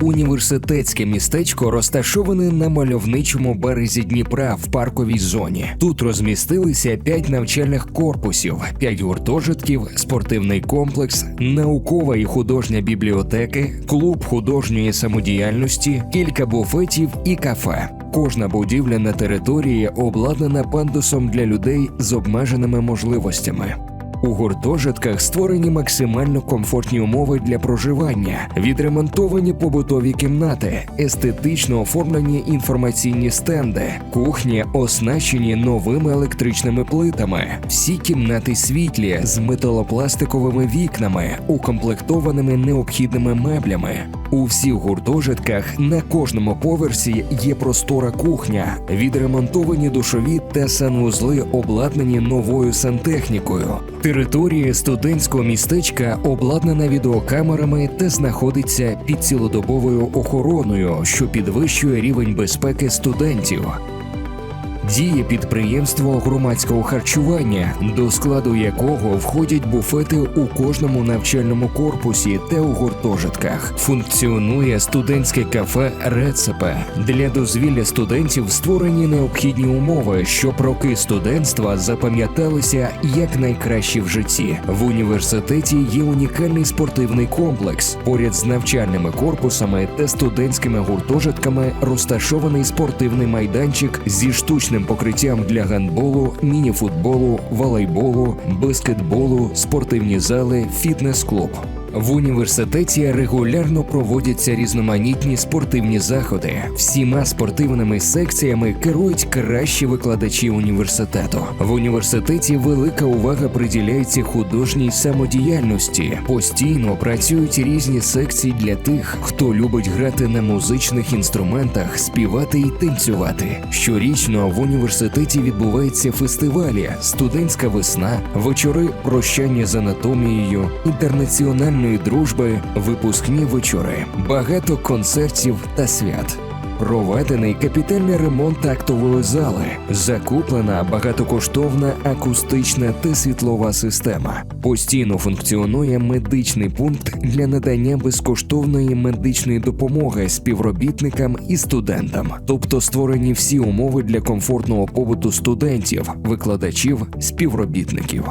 Університетське містечко розташоване на мальовничому березі Дніпра в парковій зоні. Тут розмістилися п'ять навчальних корпусів, п'ять гуртожитків, спортивний комплекс, наукова і художня бібліотеки, клуб художньої самодіяльності, кілька буфетів і кафе. Кожна будівля на території обладнана пандусом для людей з обмеженими можливостями. У гуртожитках створені максимально комфортні умови для проживання, відремонтовані побутові кімнати, естетично оформлені інформаційні стенди, кухні оснащені новими електричними плитами, всі кімнати світлі з металопластиковими вікнами, укомплектованими необхідними меблями. У всіх гуртожитках на кожному поверсі є простора кухня, відремонтовані душові та санвузли обладнані новою сантехнікою. Територія студентського містечка обладнана відеокамерами та знаходиться під цілодобовою охороною, що підвищує рівень безпеки студентів. Діє підприємство громадського харчування, до складу якого входять буфети у кожному навчальному корпусі та у гуртожитках. Функціонує студентське кафе Рецепе. Для дозвілля студентів створені необхідні умови, щоб роки студентства запам'яталися як найкращі в житті. В університеті є унікальний спортивний комплекс. Поряд з навчальними корпусами та студентськими гуртожитками розташований спортивний майданчик зі штучним покриттям для гандболу, мініфутболу, волейболу, баскетболу, спортивні зали, фітнес-клуб. В університеті регулярно проводяться різноманітні спортивні заходи. Всіма спортивними секціями керують кращі викладачі університету. В університеті велика увага приділяється художній самодіяльності. Постійно працюють різні секції для тих, хто любить грати на музичних інструментах, співати і танцювати. Щорічно в університеті відбуваються фестивалі, студентська весна, вечори прощання з анатомією, інтернаціональної дружби, випускні вечори, багато концертів та свят. Проведений капітальний ремонт актової зали, закуплена багатокоштовна акустична та світлова система. Постійно функціонує медичний пункт для надання безкоштовної медичної допомоги співробітникам і студентам, тобто створені всі умови для комфортного побуту студентів, викладачів, співробітників.